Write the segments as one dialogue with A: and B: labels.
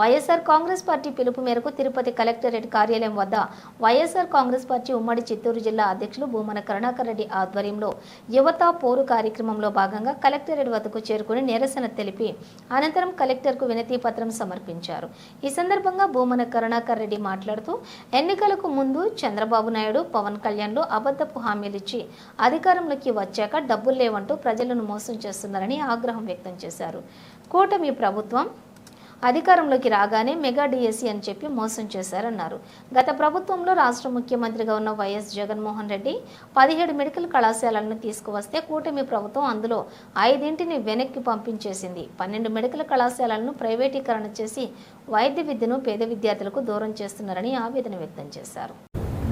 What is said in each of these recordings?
A: YSR Congress party పిలుపు మేరకు Tirupati collectorate కార్యాలయం వద్ద వైఎస్ఆర్ కాంగ్రెస్ పార్టీ ఉమ్మడి చిత్తూరు జిల్లా అధ్యక్షులు భూమన కరుణాకర్ రెడ్డి ఆధ్వర్యంలో యువత పోరు కార్యక్రమంలో భాగంగా కలెక్టరేట్ వద్దకు చేరుకుని నిరసన తెలిపి అనంతరం కలెక్టర్కు వినతి పత్రం సమర్పించారు. ఈ సందర్భంగా భూమన కరుణాకర్ రెడ్డి మాట్లాడుతూ ఎన్నికలకు ముందు చంద్రబాబు నాయుడు పవన్ కళ్యాణ్లు అబద్ధపు హామీలిచ్చి అధికారంలోకి వచ్చాక డబ్బులు లేవంటూ ప్రజలను మోసం చేస్తున్నారని ఆగ్రహం వ్యక్తం చేశారు. కూటమి ప్రభుత్వం అధికారంలోకి రాగానే మెగా డిఎస్సి అని చెప్పి మోసం చేశారన్నారు. గత ప్రభుత్వంలో రాష్ట్ర ముఖ్యమంత్రిగా ఉన్న వైఎస్ జగన్మోహన్ రెడ్డి పదిహేడు మెడికల్ కళాశాలలను తీసుకువస్తే కూటమి ప్రభుత్వం అందులో ఐదింటిని వెనక్కి పంపించేసింది. పన్నెండు మెడికల్ కళాశాలలను ప్రైవేటీకరణ చేసి వైద్య విద్యను పేద విద్యార్థులకు దూరం చేస్తున్నారని ఆవేదన వ్యక్తం చేశారు.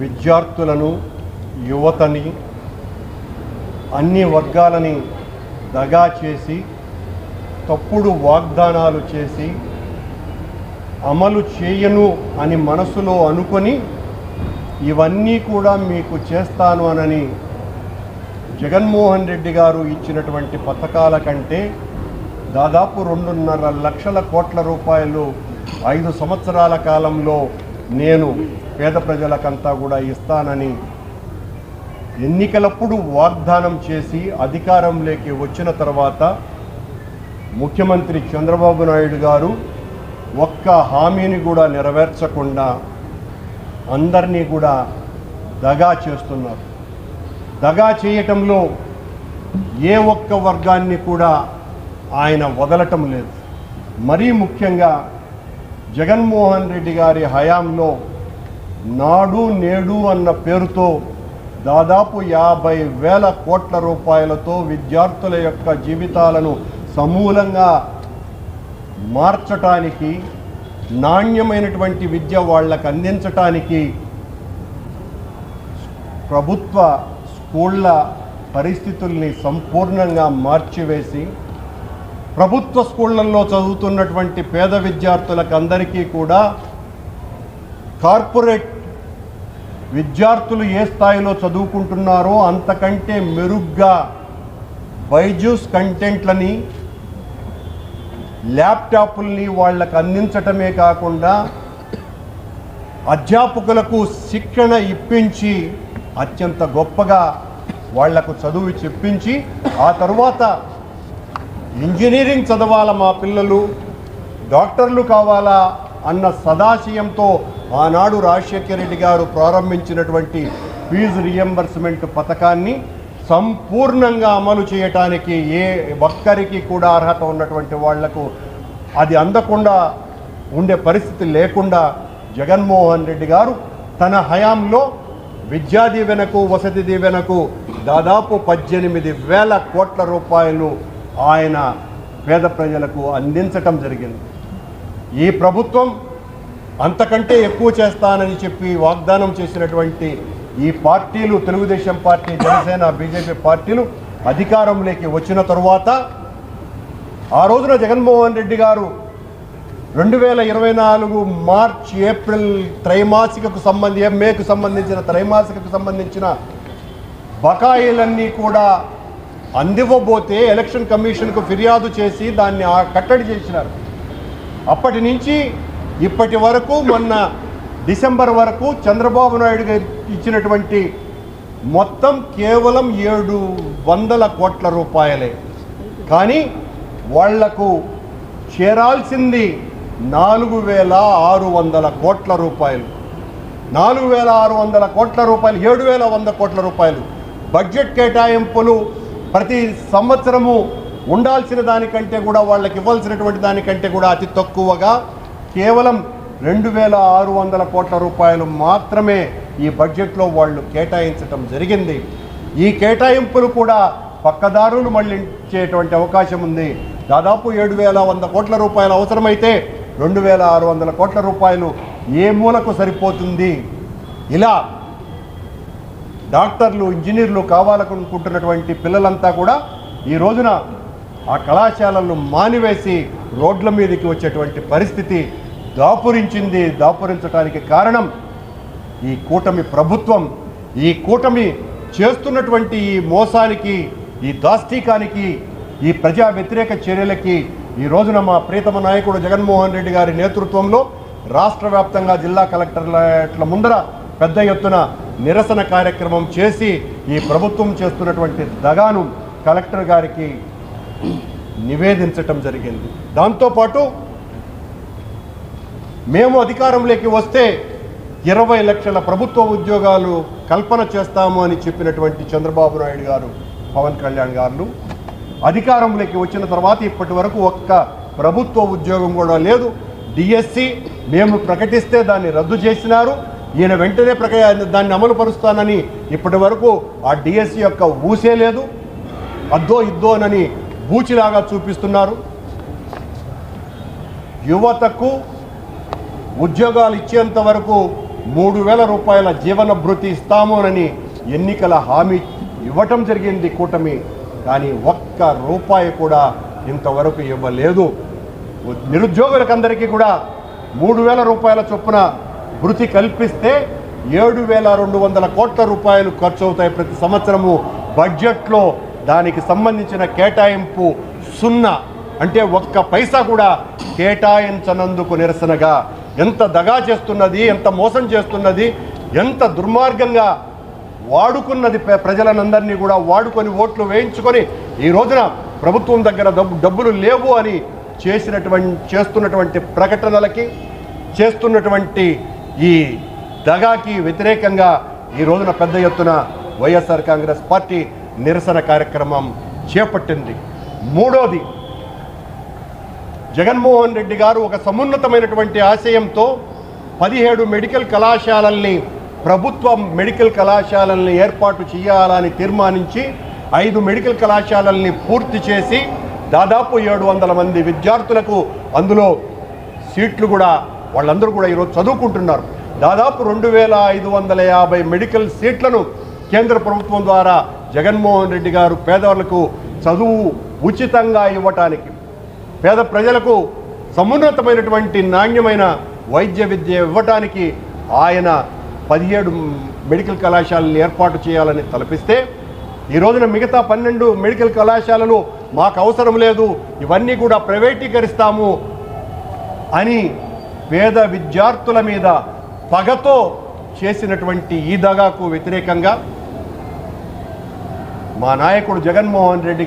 B: విద్యార్థులను యువతని అన్ని వర్గాలని దగా చేసి తప్పుడు వాగ్దానాలు చేసి అమలు చేయను అని మనసులో అనుకొని ఇవన్నీ కూడా మీకు చేస్తాను అనని జగన్మోహన్ రెడ్డి గారు ఇచ్చినటువంటి పథకాల కంటే దాదాపు రెండున్నర లక్షల కోట్ల రూపాయలు ఐదు సంవత్సరాల కాలంలో నేను పేద ప్రజలకంతా కూడా ఇస్తానని ఎన్నికలప్పుడు వాగ్దానం చేసి అధికారంలోకి వచ్చిన తర్వాత ముఖ్యమంత్రి చంద్రబాబు నాయుడు గారు ఒక్క హామీని కూడా నెరవేర్చకుండా అందరినీ కూడా దగా చేస్తున్నారు. దగా చేయటంలో ఏ ఒక్క వర్గాన్ని కూడా ఆయన వదలటం లేదు. మరీ ముఖ్యంగా జగన్మోహన్ రెడ్డి గారి హయాంలో నాడు నేడు అన్న పేరుతో దాదాపు యాభై వేల కోట్ల రూపాయలతో విద్యార్థుల యొక్క జీవితాలను సమూలంగా మార్చటానికి నాణ్యమైనటువంటి విద్య వాళ్ళకు అందించటానికి ప్రభుత్వ స్కూళ్ళ పరిస్థితుల్ని సంపూర్ణంగా మార్చివేసి ప్రభుత్వ స్కూళ్ళల్లో చదువుతున్నటువంటి పేద విద్యార్థులకు అందరికీ కూడా కార్పొరేట్ విద్యార్థులు ఏ స్థాయిలో చదువుకుంటున్నారో అంతకంటే మెరుగ్గా బైజూస్ కంటెంట్లని ల్యాప్టాప్ల్ని వాళ్ళకు అందించటమే కాకుండా అధ్యాపకులకు శిక్షణ ఇప్పించి అత్యంత గొప్పగా వాళ్ళకు చదువు చెప్పించి ఆ తరువాత ఇంజనీరింగ్ చదవాల మా పిల్లలు డాక్టర్లు కావాలా అన్న సదాశయంతో ఆనాడు రాజశేఖర రెడ్డి గారు ప్రారంభించినటువంటి ఫీజు రియంబర్స్మెంట్ పథకాన్ని సంపూర్ణంగా అమలు చేయటానికి ఏ ఒక్కరికి కూడా అర్హత ఉన్నటువంటి వాళ్ళకు అది అందకుండా ఉండే పరిస్థితి లేకుండా జగన్మోహన్ రెడ్డి గారు తన హయాంలో విద్యా దీవెనకు వసతి దీవెనకు దాదాపు పద్దెనిమిది వేల కోట్ల రూపాయలు ఆయన పేద ప్రజలకు అందించటం జరిగింది. ఈ ప్రభుత్వం అంతకంటే ఎక్కువ చేస్తానని చెప్పి వాగ్దానం చేసినటువంటి ఈ పార్టీలు తెలుగుదేశం పార్టీ జనసేన బీజేపీ పార్టీలు అధికారంలోకి వచ్చిన తరువాత ఆ రోజున జగన్మోహన్ రెడ్డి గారు రెండు వేల ఇరవై నాలుగు మార్చ్ ఏప్రిల్ త్రైమాసికకు సంబంధి మేకు సంబంధించిన త్రైమాసికకు సంబంధించిన బకాయిలన్నీ కూడా అందివ్వబోతే ఎలక్షన్ కమిషన్కు ఫిర్యాదు చేసి దాన్ని ఆ కట్టడి చేసినారు. అప్పటి నుంచి ఇప్పటి వరకు మొన్న డిసెంబర్ వరకు చంద్రబాబు నాయుడు గారు ఇచ్చినటువంటి మొత్తం కేవలం ఏడు వందల కోట్ల రూపాయలే. కానీ వాళ్ళకు చేరాల్సింది నాలుగు వేల ఆరు వందల కోట్ల రూపాయలు. నాలుగు వేల ఆరు వందల కోట్ల రూపాయలు ఏడు వేల వంద కోట్ల రూపాయలు. బడ్జెట్ కేటాయింపులు ప్రతి సంవత్సరము ఉండాల్సిన దానికంటే కూడా వాళ్ళకి ఇవ్వాల్సినటువంటి దానికంటే కూడా అతి తక్కువగా కేవలం రెండు వేల ఆరు వందల కోట్ల రూపాయలు మాత్రమే ఈ బడ్జెట్లో వాళ్ళు కేటాయించటం జరిగింది. ఈ కేటాయింపులు కూడా పక్కదారులు మళ్ళించేటువంటి అవకాశం ఉంది. దాదాపు ఏడు వేల వంద కోట్ల రూపాయలు అవసరమైతే రెండు వేల ఆరు వందల కోట్ల రూపాయలు ఏ మూలకు సరిపోతుంది? ఇలా డాక్టర్లు ఇంజనీర్లు కావాలనుకుంటున్నటువంటి పిల్లలంతా కూడా ఈ రోజున ఆ కళాశాలలను మానివేసి రోడ్ల మీదకి వచ్చేటువంటి పరిస్థితి దాపురించింది దాపురించడానికి కారణం ఈ కూటమి ప్రభుత్వం. ఈ కూటమి చేస్తున్నటువంటి ఈ మోసానికి ఈ దాష్టీకానికి ఈ ప్రజా వ్యతిరేక చర్యలకి ఈ రోజున మా ప్రీతమ నాయకుడు జగన్మోహన్ రెడ్డి గారి నేతృత్వంలో రాష్ట్ర వ్యాప్తంగా జిల్లా కలెక్టర్ల ముందర పెద్ద ఎత్తున నిరసన కార్యక్రమం చేసి ఈ ప్రభుత్వం చేస్తున్నటువంటి దగాను కలెక్టర్ గారికి నివేదించటం జరిగింది. దాంతోపాటు మేము అధికారంలోకి వస్తే ఇరవై లక్షల ప్రభుత్వ ఉద్యోగాలు కల్పన చేస్తాము అని చెప్పినటువంటి చంద్రబాబు నాయుడు గారు పవన్ కళ్యాణ్ గారు. అధికారంలోకి వచ్చిన తర్వాత ఇప్పటి వరకు ఒక్క ప్రభుత్వ ఉద్యోగం కూడా లేదు. డిఎస్సి మేము ప్రకటిస్తే దాన్ని రద్దు చేసినారు. ఈయన వెంటనే ప్రక దాన్ని అమలు పరుస్తానని ఇప్పటి వరకు ఆ డిఎస్సి యొక్క ఊసే లేదు. అద్దో ఇద్దోనని బూచిలాగా చూపిస్తున్నారు. యువతకు ఉద్యోగాలు ఇచ్చేంత వరకు మూడు వేల రూపాయల జీవన భృతి ఇస్తామోనని ఎన్నికల హామీ ఇవ్వటం జరిగింది కూటమి. కానీ ఒక్క రూపాయి కూడా ఇంతవరకు ఇవ్వలేదు. నిరుద్యోగులకందరికీ కూడా మూడు వేల రూపాయల చొప్పున భృతి కల్పిస్తే ఏడు వేల రెండు వందల కోట్ల రూపాయలు ఖర్చు అవుతాయి ప్రతి సంవత్సరము. బడ్జెట్లో దానికి సంబంధించిన కేటాయింపు సున్నా. అంటే ఒక్క పైసా కూడా కేటాయించనందుకు నిరసనగా ఎంత దగా చేస్తున్నది ఎంత మోసం చేస్తున్నది ఎంత దుర్మార్గంగా వాడుకున్నది ప్ర- ప్రజలనందరినీ కూడా వాడుకొని ఓట్లు వేయించుకొని ఈ రోజున ప్రభుత్వం దగ్గర డబ్బు డబ్బులు లేవు అని చేసినటువంటి చేస్తున్నటువంటి ప్రకటనలకి చేస్తున్నటువంటి ఈ దగాకి వ్యతిరేకంగా ఈ రోజున పెద్ద ఎత్తున వైఎస్ఆర్ కాంగ్రెస్ పార్టీ నిరసన కార్యక్రమం చేపట్టింది. మూడోది జగన్మోహన్ రెడ్డి గారు ఒక సమున్నతమైనటువంటి ఆశయంతో పదిహేడు మెడికల్ కళాశాలల్ని ప్రభుత్వ మెడికల్ కళాశాలల్ని ఏర్పాటు చేయాలని తీర్మానించి ఐదు మెడికల్ కళాశాలల్ని పూర్తి చేసి దాదాపు ఏడు వందల మంది విద్యార్థులకు అందులో సీట్లు కూడా వాళ్ళందరూ కూడా ఈరోజు చదువుకుంటున్నారు. దాదాపు రెండు వేల ఐదు వందల యాభై మెడికల్ సీట్లను కేంద్ర ప్రభుత్వం ద్వారా జగన్మోహన్ రెడ్డి గారు పేదవాళ్ళకు చదువు ఉచితంగా ఇవ్వటానికి పేద ప్రజలకు సమున్నతమైనటువంటి నాణ్యమైన వైద్య విద్య ఇవ్వటానికి ఆయన పదిహేడు మెడికల్ కళాశాలను ఏర్పాటు చేయాలని తలపిస్తే ఈ రోజున మిగతా పన్నెండు మెడికల్ కళాశాలలు మాకు అవసరం లేదు ఇవన్నీ కూడా ప్రైవేటీకరిస్తాము అని పేద విద్యార్థుల మీద పగతో చేసినటువంటి ఈ దగాకు వ్యతిరేకంగా మా నాయకుడు జగన్మోహన్ రెడ్డి